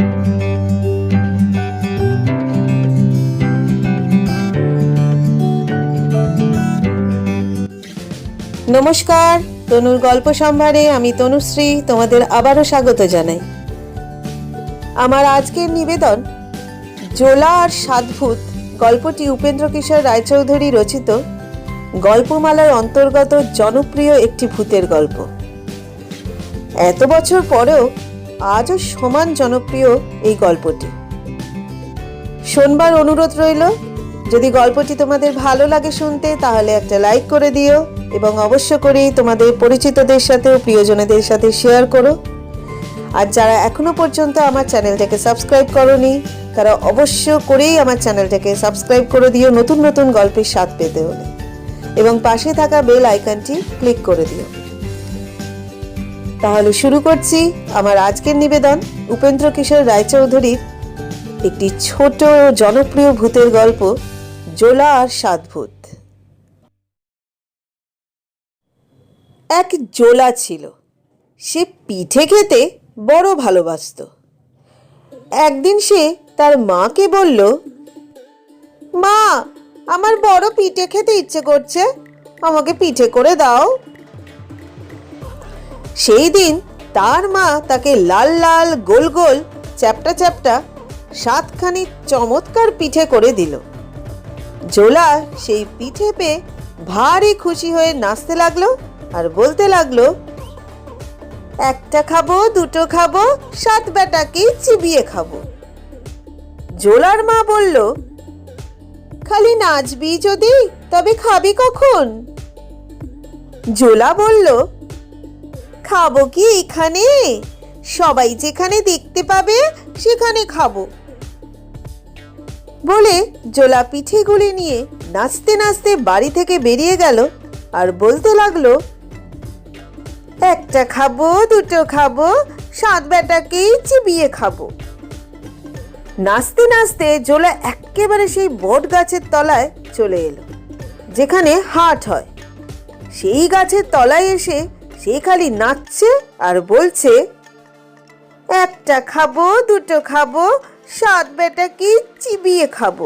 নমস্কার, তনুর গল্প সম্ভারে আমি তনুশ্রী তোমাদের আবারও স্বাগত জানাই। আমার আজকের নিবেদন জোলা আর সাধভূত গল্পটি উপেন্দ্র কিশোর রায়চৌধুরী রচিত, গল্পমালার অন্তর্গত জনপ্রিয় একটি ভূতের গল্প। এত বছর পরেও আজও সমান জনপ্রিয় এই গল্পটি। শোনবার অনুরোধ রইল, যদি গল্পটি তোমাদের ভালো লাগে শুনতে, তাহলে একটা লাইক করে দিও এবং অবশ্য করেই তোমাদের পরিচিতদের সাথে প্রিয়জনেদের সাথে শেয়ার করো। আর যারা এখনও পর্যন্ত আমার চ্যানেলটাকে সাবস্ক্রাইব করনি, তারা অবশ্য করেই আমার চ্যানেলটাকে সাবস্ক্রাইব করে দিও নতুন নতুন গল্পের স্বাদ পেতে হলে। এবং পাশে থাকা বেল আইকনটি ক্লিক করে দিও। তাহলে শুরু করছি আমার আজকের নিবেদন উপেন্দ্র কিশোর রায়চৌধুরীর একটি ছোট জনপ্রিয় ভূতের গল্প জোলা আর সাতভূত এক জোলা ছিল। সে পিঠে খেতে বড় ভালোবাসতো। একদিন সে তার মাকে বলল, মা, আমার বড় পিঠে খেতে ইচ্ছে করছে। আমাকে পিঠে করে দাও। সেই দিন তার মা তাকে লাল লাল, গোল গোল, চ্যাপটা চ্যাপটা, সাতখানি চমৎকার পিঠে করে দিল। জোলা সেই পিঠে পেয়ে ভারী খুশি হয়ে নাচতে লাগল আর বলতে লাগল, একটা খাব, দুটো খাব, সাত বেটাকেই চিবিয়ে খাব। জোলার মা বলল, খালি নাচবি যদি, তবে খাবি কখন? জোলা বলল খাব কি এখানে? সবাই যেখানে দেখতে পাবে, সেখানে খাব। বলে জোলা পিঠেগুলি নিয়ে নাচতে নাচতে বাড়ি থেকে বেরিয়ে গেল আর বলতে লাগল, একটা খাব, দুটো খাব, সাত বেটাকেই চিবিয়ে খাব। নাচতে নাচতে জোলা একেবারে সেই বট গাছের তলায় চলে এলো, যেখানে হাট হয়। সেই গাছের তলায় এসে সে খালি নাচছে আর বলছে, একটা খাব, দুটো খাব, সাত বেটাকে চিবিয়ে খাব।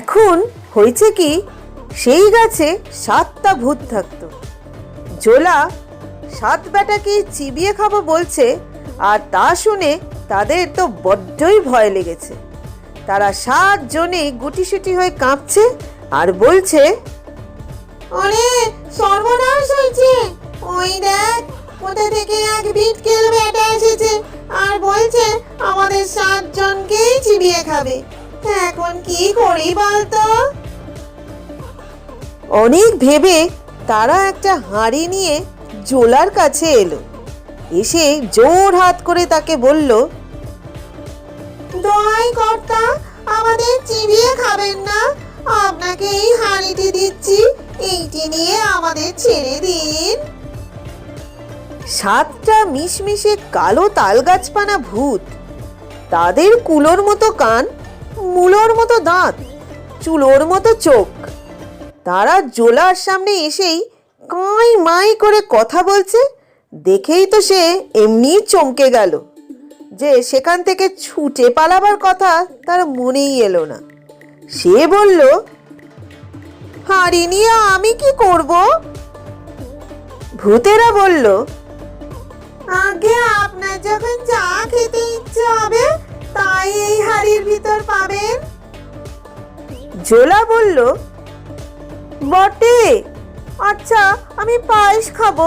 এখন হয়েছে কি, সেই গাছে সাতটা ভূত থাকতো। জোলা সাত বেটাকে চিবিয়ে খাব বলছে আর তা শুনে তাদের তো বড্ডই ভয় লেগেছে। তারা সাতজনে গুটিসুটি হয়ে কাঁপছে আর বলছে ওরে, সর্বনাশ হয়েছে। ওই দেখ, কোথা থেকে এক বিটকেল বেটা এসেছে আর বলছে আমাদের সাতজনকেই চিবিয়ে খাবে। এখন কি করি বলতো? অনেক ভেবে তারা একটা হাঁড়ি নিয়ে জোলার কাছে এলো। এসে জোর হাত করে তাকে বলল, দোয়াই কর্তা, আমাদের চিবিয়ে খাবেন না। আপনাকে এই হাঁড়িটি দিচ্ছি। এইটি নিয়ে আমাদের ছেড়ে দিন। সাতটা মিশমিশে কালো তালগাছপানা ভূত। তাদের কুলোর মতো কান, মূলোর মতো দাঁত, চুলোর মতো চোখ। তারা জোলার সামনে এসেই কাঁই মাই করে কথা বলছে। দেখেই তো সে এমনিই চমকে গেল। যে সেখান থেকে ছুটে পালাবার কথা তার মনেই এলো না। সে বলল হাঁড়ি নিয়ে আমি কি করব? ভূতেরা বলল, আগে আপনার যখন চা খেতে ইচ্ছে হবে, তাই এই হাড়ির ভিতর পাবেন। জোলা বলল, বটে আচ্ছা আমি পায়েস খাব।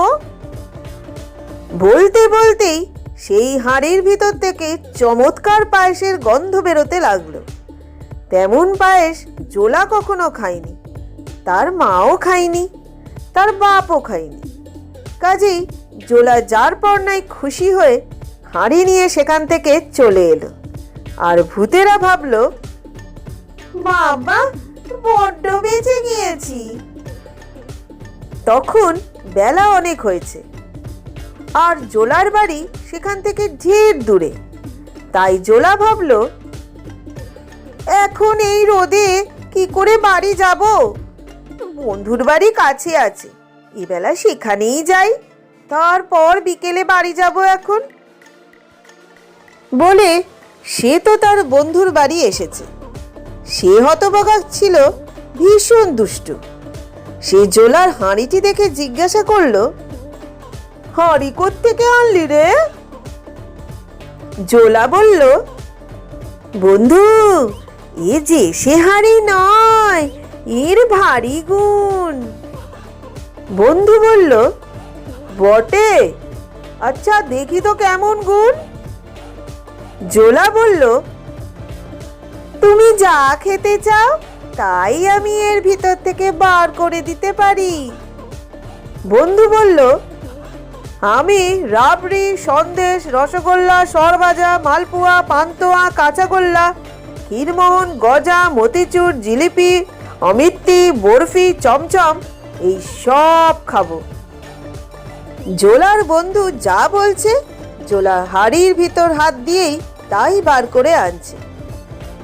বলতে বলতেই সেই হাঁড়ির ভিতর থেকে চমৎকার পায়েসের গন্ধ বেরোতে লাগল। তেমন পায়েস জোলা কখনো খায়নি তার মাও খায়নি তার বাপও খায়নি কাজেই জোলা যার পর নাই খুশি হয়ে হাঁড়ি নিয়ে সেখান থেকে চলে এলো। আর ভূতেরা ভাবলো, বাবা, বড্ড বেঁচে গিয়েছি। তখন বেলা অনেক হয়েছে। আর জোলার বাড়ি সেখান থেকে ঢের দূরে। তাই জোলা ভাবলো এখন এই রোদে কি করে বাড়ি যাব? বন্ধুর বাড়ি কাছে আছে। এবেলা সেখানেই যাই। তারপর বিকেলে বাড়ি যাব এখন। বলে সে তো তার বন্ধুর বাড়ি এসেছে। সে হতবাগা ছিল, ভীষণ দুষ্টু। সে জোলার হাঁড়িটি দেখে জিজ্ঞাসা করল, হাঁড়ি থেকে আনলি রে? জোলা বলল, বন্ধু এ যে সে নয়, এর ভারী গুণ। বন্ধু বলল, বটে আচ্ছা দেখি তো কেমন গুণ। জোলা বলল, তুমি যা খেতে চাও, তাই আমি এর ভিতর থেকে বার করে দিতে পারি। বন্ধু বলল, আমি রাবড়ি, সন্দেশ, রসগোল্লা, সরভাজা, মালপোয়া, পান্তোয়া, কাঁচাগোল্লা ক্ষীরমোহন, গজা, মতিচুর, জিলিপি অমিত্তি বরফি, চমচম, এই সব খাব। জোলার বন্ধু যা বলছে জোলা হাড়ির ভিতর হাত দিয়েই তাই বার করে আনছে।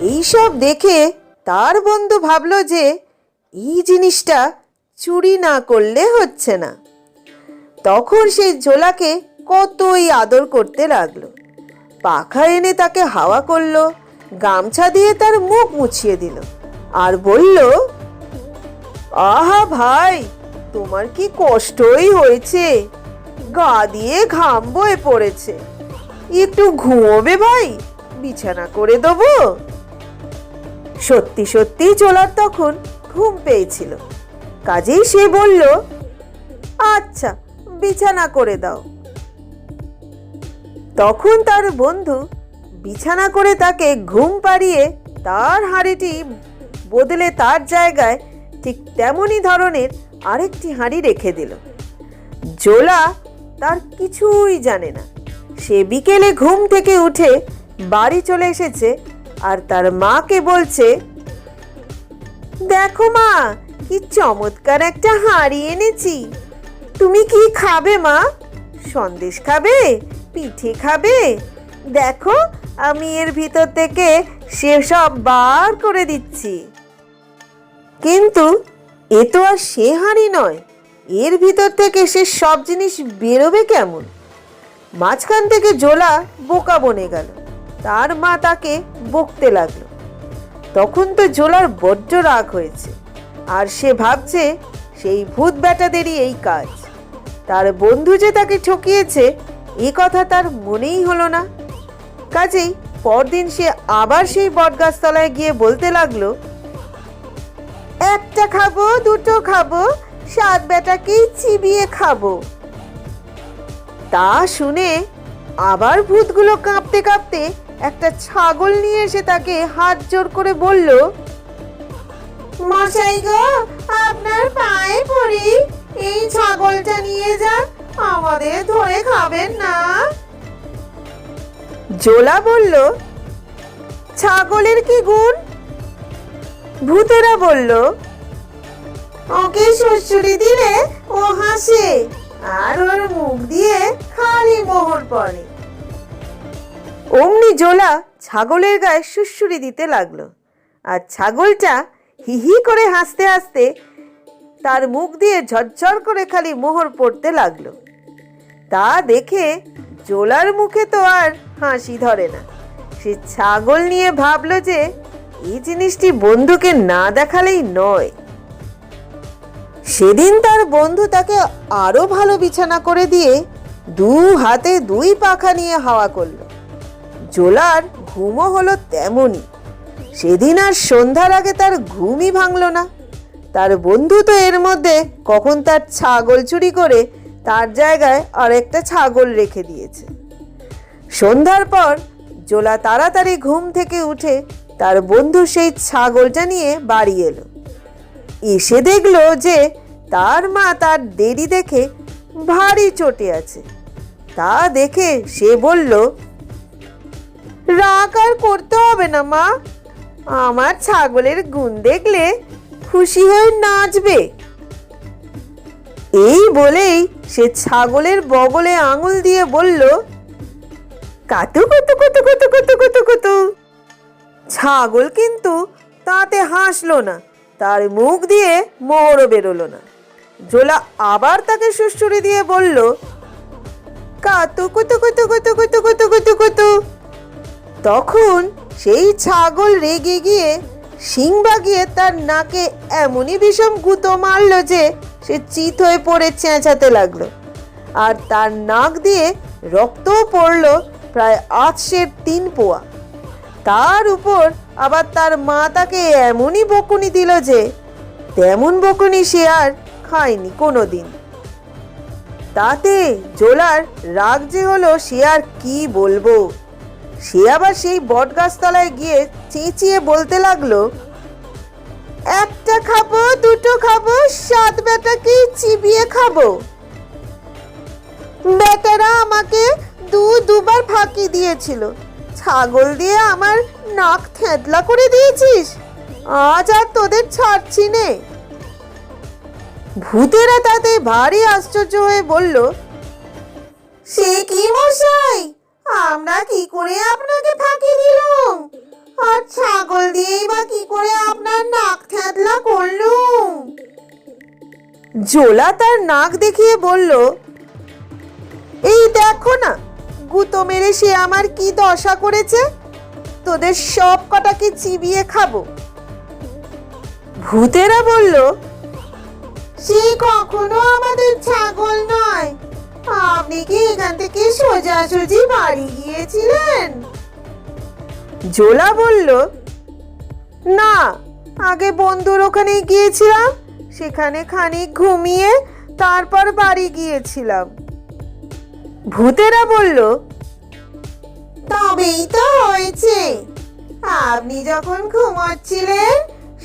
এইসব দেখে তার বন্ধু ভাবল যে এই জিনিসটা চুরি না করলে হচ্ছে না। তখন সেই জোলাকে কতই আদর করতে লাগল। পাখা এনে তাকে হাওয়া করল গামছা দিয়ে তার মুখ মুছিয়ে দিল আর বলল, আহা ভাই, তোমার কি কষ্টই হয়েছে। গা দিয়ে ঘাম বয়ে পড়েছে। একটু ঘুমোবে ভাই, বিছানা করে দেবো। সত্যি সত্যি চোলার তখন ঘুম পেয়েছিল। কাজেই সে বলল আচ্ছা বিছানা করে দাও। তখন তার বন্ধু বিছানা করে তাকে ঘুম পাড়িয়ে তার হাঁড়িটি বদলে তার জায়গায় ঠিক তেমনই ধরনের আরেকটি হাঁড়ি রেখে দিল। জোলা তার কিছুই জানে না। সে বিকেলে ঘুম থেকে উঠে বাড়ি চলে এসেছে আর তার মাকে বলছে, দেখো মা, কি চমৎকার একটা হাঁড়ি এনেছি। তুমি কি খাবে মা? সন্দেশ খাবে? পিঠে খাবে? দেখো আমি এর ভিতর থেকে সেসব বার করে দিচ্ছি। কিন্তু এ তো আর সে হাঁড়ি নয়। এর ভিতর থেকে সে সব জিনিস বেরোবে কেমন? মাঝখান থেকে জোলা বোকা বনে গেল। তার মা তাকে বকতে লাগল। তখন তো জোলার বড্ড রাগ হয়েছে। আর সে ভাবছে সেই ভূত বেটাদেরই এই কাজ। তার বন্ধু যে তাকে ঠকিয়েছে, এ কথা তার মনেই হলো না। কাজেই পরদিন সে আবার সেই বটগাছতলায় গিয়ে বলতে লাগল, একটা খাব, দুটো খাব, সাত বেটাকেই চিবিয়ে খাব। তা শুনে আবার ভূতগুলো কাঁপতে কাঁপতে একটা ছাগল নিয়ে এসে তাকে হাত জোর করে বলল, মশাই গো, আপনার পায়ে পড়ি। এই ছাগলটা নিয়ে যান আমাদের ধরে খাবেন না। জোলা বলল, ছাগলের কি গুণ? ভূতেরা বলল, ওকে শ্বশুরি দিলে ও হাসে, আর ওর মুখ দিয়ে খালি মোহর পড়ে। অমনি জোলা ছাগলের গায়ে সুড়সুড়ি দিতে লাগল, আর ছাগলটা হি হি করে হাসতে হাসতে তার মুখ দিয়ে ঝরঝর করে খালি মোহর পড়তে লাগল। তা দেখে জোলার মুখে তো আর হাসি ধরে না। সে ছাগল নিয়ে ভাবলো যে এই জিনিসটি বন্ধুকে না দেখালেই নয়। সেদিন তার বন্ধু তাকে আরও ভালো বিছানা করে দিয়ে দু হাতে দুই পাখা নিয়ে হাওয়া করল। জোলার ঘুমও হলো তেমনই। সেদিন আর সন্ধ্যার আগে তার ঘুমই ভাঙল না। তার বন্ধু তো এর মধ্যে কখন তার ছাগল চুরি করে তার জায়গায় আরেকটা ছাগল রেখে দিয়েছে। সন্ধ্যার পর জোলা তাড়াতাড়ি ঘুম থেকে উঠে তার বন্ধু সেই ছাগলটা নিয়ে বাড়ি এলো। এসে দেখল যে তার মা তার দেরি দেখে ভারী চটে আছে। তা দেখে সে বলল, রাগ আর করতে হবে না মা। আমার ছাগলের গুণ দেখলে খুশি হয়ে নাচবে। এই বলেই সে ছাগলের বগলে আঙুল দিয়ে বলল কাতু কুতু কুতু কুতু কুতু কুতু কুতু। ছাগল কিন্তু তাতে হাসলো না, তার মুখ দিয়ে মোহরও বেরোলো না। জোলা আবার তাকে সুশ্রুরি দিয়ে বলল, কাতু কুতু কুতু কুতু কুতু কুতু কুতু কুতু। তখন সেই ছাগল রেগে গিয়ে শিং বাগিয়ে তার নাকে এমনই বিষম গুঁতো মারলো যে সে চিত হয়ে পড়ে চেঁচাতে লাগল। আর তার নাক দিয়ে রক্তও পড়ল প্রায় আটশের তিন পোয়া। তার উপর আবার তার মা তাকে এমনই বকুনি দিল যে, তেমন বকুনি সে আর খায়নি কোনো দিন তাতে জোলার রাগ যে হলো সে আর কি বলব? সে আবার সেই বটগাছতলায় গিয়ে চেঁচিয়ে বলতে লাগল, একটা খাব, দুটো খাব, সাত বেটাকে চিবিয়ে খাব? বেটারা, আমাকে দু দুবার ফাঁকি দিয়েছিল। ছাগল দিয়ে আমার নাক থেঁতলা করে দিয়েছিস? আজ আর তোদের ছাড়ছি নে। ভূতেরা তাতে ভারী আশ্চর্য হয়ে বলল, সে কি মশাই? আমরা কি করে আপনাকে ফাঁকি দিলাম? আর ছাগল দিয়েই বা কি করে আপনার নাক থেতলা করলুম? জোলা তার নাক দেখিয়ে বলল, এই দেখো না গুতো মেরে সে আমার কি দশা করেছে? তোদের সব কটাকে চিবিয়ে খাব। ভূতেরা বলল, সে কখনো আমাদের ছাগল নয়। আপনি কি এখান থেকে সোজাসুজি বাড়ি গিয়েছিলেন? জোলা বলল, না, আগে বন্ধুর ওখানে গিয়েছিলাম, সেখানে খানিক ঘুমিয়ে তারপর বাড়ি গিয়েছিলাম। ভূতেরা বলল তবেই তো হয়েছে। আপনি যখন ঘুমাচ্ছিলেন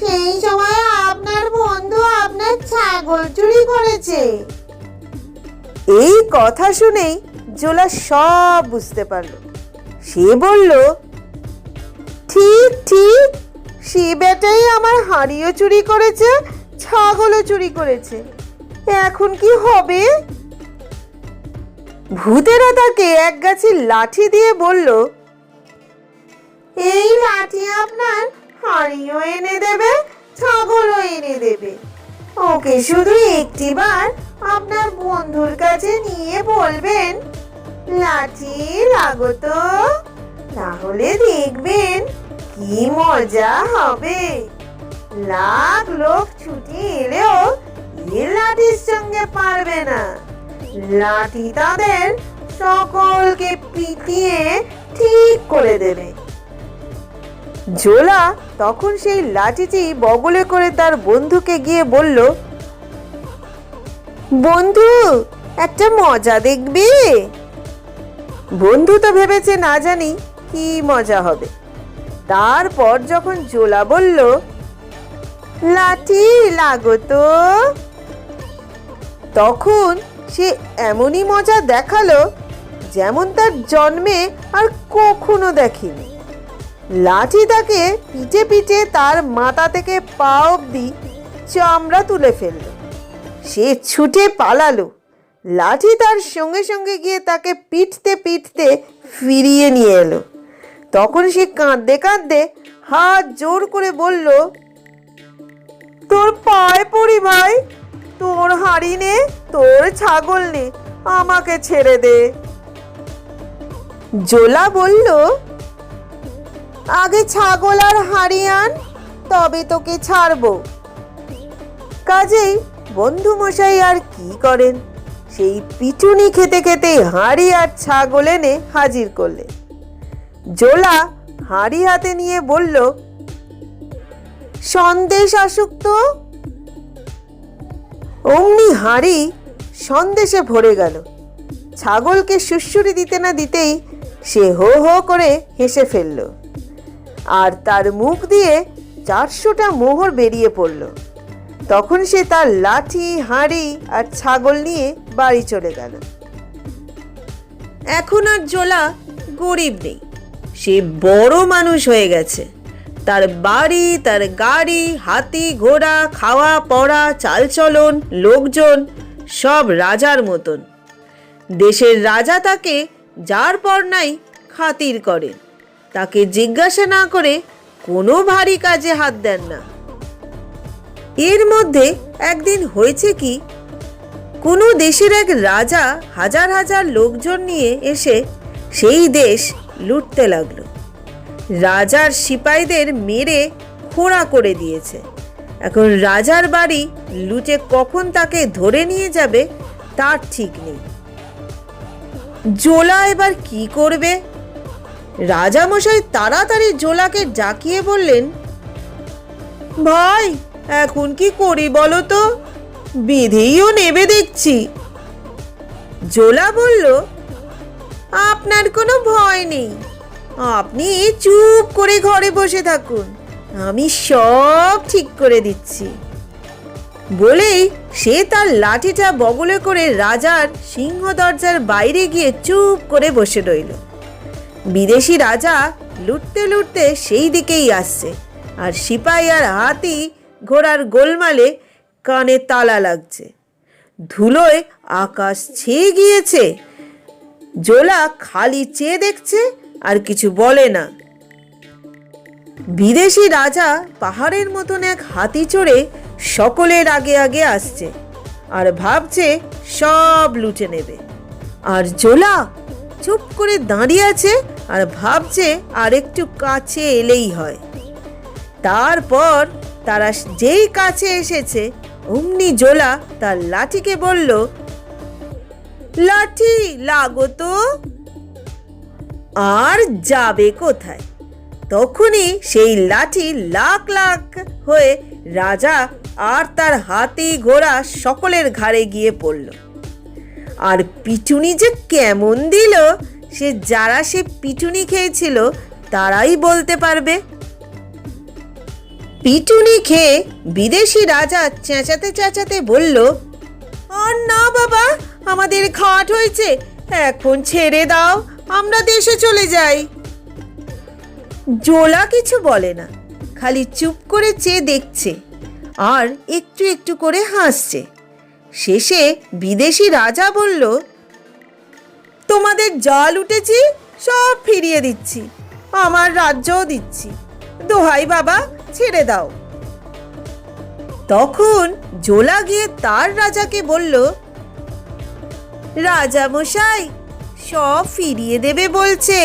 সেই সময় আপনার বন্ধু আপনার ছাগল চুরি করেছে। এই কথা শুনেই জোলা সব বুঝতে পারল। সে বলল ঠিক ঠিক সে বেটাই আমার হাড়িও চুরি করেছে ছাগলও চুরি করেছে। এখন কি হবে? ভূতেরা তাকে এক গাছে লাঠি দিয়ে বলল, এই লাঠি আপনার হাঁড়িও এনে দেবে, ছাগলও এনে দেবে। ওকে শুধু একটিবার আপনার বন্ধুর কাছে নিয়ে বলবেন, লাঠি লাগো তো তাহলে দেখবেন কি মজা হবে। লাখ লোক ছুটি এলেও এ লাঠির সঙ্গে পারবে না। লাঠি তাদের সকলকে পিটিয়ে ঠিক করে দেবে। ঝোলা তখন সেই লাঠিটি বগলে করে তার বন্ধুকে গিয়ে বলল, বন্ধু, একটা মজা দেখবি? বন্ধু তো ভেবেছে না জানি কি মজা হবে। তারপর যখন জোলা বলল, লাঠি লাগতো তখন সে এমনই মজা দেখাল যেমন তার জন্মে আর কখনো দেখেনি। লাঠি তাকে পিঠে পিঠে তার মাথা থেকে পা অবধি চামড়া তুলে ফেলল। সে ছুটে পালালো। লাঠি তার সঙ্গে সঙ্গে গিয়ে তাকে পিটতে পিটতে ফিরিয়ে নিয়ে এলো। তখন সে কাঁদতে কাঁদতে হাত জোর করে বলল, তোর পায়ে পড়ি ভাই তোর হাড়ি নে, তোর ছাগল নে, আমাকে ছেড়ে দে। জোলা বলল, আগে ছাগল আর হাঁড়ি আন, তবে তোকে ছাড়বো। কাজেই বন্ধু মশাই আর কি করেন? সেই পিটুনি খেতে খেতে হাঁড়ি আর ছাগল এনে হাজির করলেন। জোলা হাঁড়ি হাতে নিয়ে বলল, সন্দেশ আসুক তো অমনি হাঁড়ি সন্দেশে ভরে গেল। ছাগলকে সুশ্রুরি দিতে না দিতেই সে হো হো করে হেসে ফেলল। আর তার মুখ দিয়ে চারশোটা মোহর বেরিয়ে পড়ল। তখন সে তার লাঠি, হাঁড়ি আর ছাগল নিয়ে বাড়ি চলে গেল। এখন আর জোলা গরিব নেই। সে বড় মানুষ হয়ে গেছে। তার বাড়ি, তার গাড়ি, হাতি, ঘোড়া, খাওয়া, পড়া, চালচলন, লোকজন, সব রাজার মতন। দেশের রাজা তাকে যার পর নাই খাতির করেন তাকে জিজ্ঞাসা না করে কোনো ভারী কাজে হাত দেন না। এর মধ্যে একদিন হয়েছে কি, কোনো দেশের এক রাজা হাজার হাজার লোকজন নিয়ে এসে সেই দেশ লুটতে লাগল। রাজার সিপাহীদের মেরে খোঁড়া করে দিয়েছে। এখন রাজার বাড়ি লুটে কখন তাকে ধরে নিয়ে যাবে, তার ঠিক নেই। জোলা এবার কি করবে? রাজামশাই তাড়াতাড়ি জোলাকে ডাকিয়ে বললেন, ভাই, এখন কি করি বলো তো? বিধেইও নেবে দেখছি। জোলা বলল, আপনার কোনো ভয় নেই। আপনি চুপ করে ঘরে বসে থাকুন। আমি সব ঠিক করে দিচ্ছি। বলেই সে তার লাঠিটা বগলে করে রাজার সিংহ দরজার বাইরে গিয়ে চুপ করে বসে রইল। বিদেশি রাজা লুটতে লুটতে সেই দিকেই আসছে আর সিপাই আর হাতি ঘোড়ার গোলমালে কানে তালা লাগছে। ধুলোয় আকাশ ছেয়ে গিয়েছে, জোলা খালি চেয়ে দেখছে আর কিছু বলে না। বিদেশি রাজা পাহাড়ের মতন এক হাতি চড়ে সকলের আগে আগে আসছে আর ভাবছে সব লুটে নেবে। আর জোলা চুপ করে দাঁড়িয়ে আছে আর ভাবছে আর একটু কাছে এলেই হয়। তারপর তারা যেই কাছে এসেছে, অমনি জোলা তার লাঠিকে বলল, লাঠি লাগো তো। আর যাবে কোথায়? তখনই সেই লাঠি লাখ লাখ হয়ে রাজা আর তার হাতি ঘোড়া সকলের ঘাড়ে গিয়ে পড়ল। আর পিটুনি যে কেমন দিল, সে যারা সে পিটুনি খেয়েছিল, তারাই বলতে পারবে। পিটুনি খেয়ে বিদেশি রাজা চেঁচাতে চেঁচাতে বলল, আর না বাবা, আমাদের খাট হয়েছে, এখন ছেড়ে দাও আমরা দেশে চলে যাই। জোলা কিছু বলে না। খালি চুপ করে চেয়ে দেখছে। আর একটু একটু করে হাসছে। শেষে বিদেশি রাজা বলল, তোমাদের জাল উঠেছি, সব ফিরিয়ে দিচ্ছি। আমার রাজ্যও দিচ্ছি। দোহাই বাবা, ছেড়ে দাও। তখন জোলা গিয়ে তার রাজাকে বলল রাজা মশাই সব ফিরিয়ে দেবে বলছে,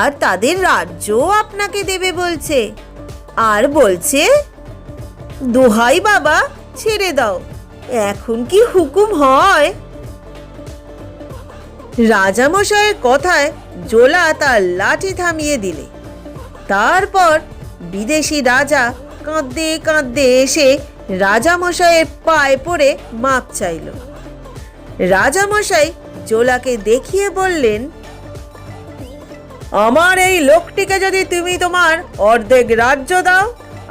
আর তাদের রাজ্যও আপনাকে দেবে বলছে। আর বলছে, দোহাই বাবা, ছেড়ে দাও, এখন কি হুকুম হয়? রাজামশাইয়ের কথায় জোলা তার লাঠি থামিয়ে দিলে। তারপর বিদেশি রাজা কাঁদতে কাঁদতে এসে রাজামশাইয়ের পায়ে পড়ে মাপ চাইল। রাজামশাই জোলাকে দেখিয়ে বললেন, আমার এই লোকটিকে যদি তুমি তোমার অর্ধেক রাজ্য দাও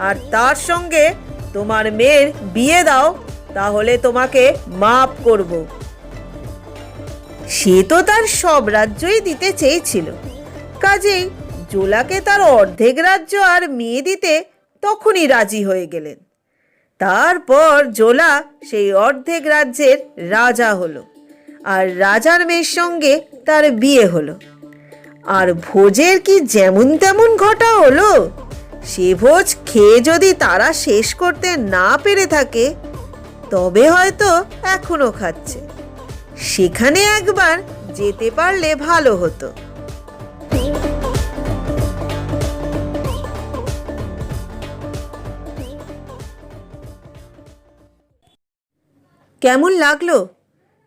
আর তার সঙ্গে তোমার মেয়ের বিয়ে দাও, তাহলে তোমাকে মাপ করব। সে তো তার সব রাজ্যই দিতে চেয়েছিল। কাজেই জোলাকে তার অর্ধেক রাজ্য আর মেয়ে দিতে তখনই রাজি হয়ে গেলেন। তারপর জোলা সেই অর্ধেক রাজ্যের রাজা হলো। আর রাজার মেয়ের সঙ্গে তার বিয়ে হলো। আর ভোজের কি যেমন তেমন ঘটা হলো, সে ভোজ খেয়ে যদি তারা শেষ করতে না পেরে থাকে, তবে হয়তো এখনও খাচ্ছে। সেখানে একবার যেতে পারলে ভালো হতো। কেমন লাগল?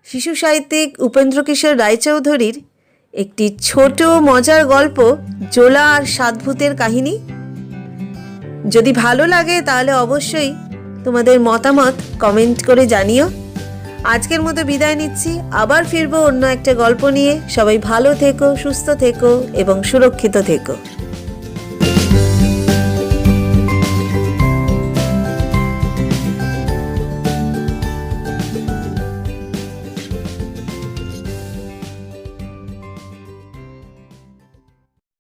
শিশু সাহিত্যিক উপেন্দ্র কিশোর রায়চৌধুরীর একটি ছোট মজার গল্প, জোলা আর সাতভূতের কাহিনী। যদি ভালো লাগে তাহলে অবশ্যই তোমাদের মতামত কমেন্ট করে জানিও। আজকের মতো বিদায় নিচ্ছি, আবার ফিরবো অন্য একটা গল্প নিয়ে। সবাই ভালো থেকো, সুস্থ থেকো এবং সুরক্ষিত থেকো।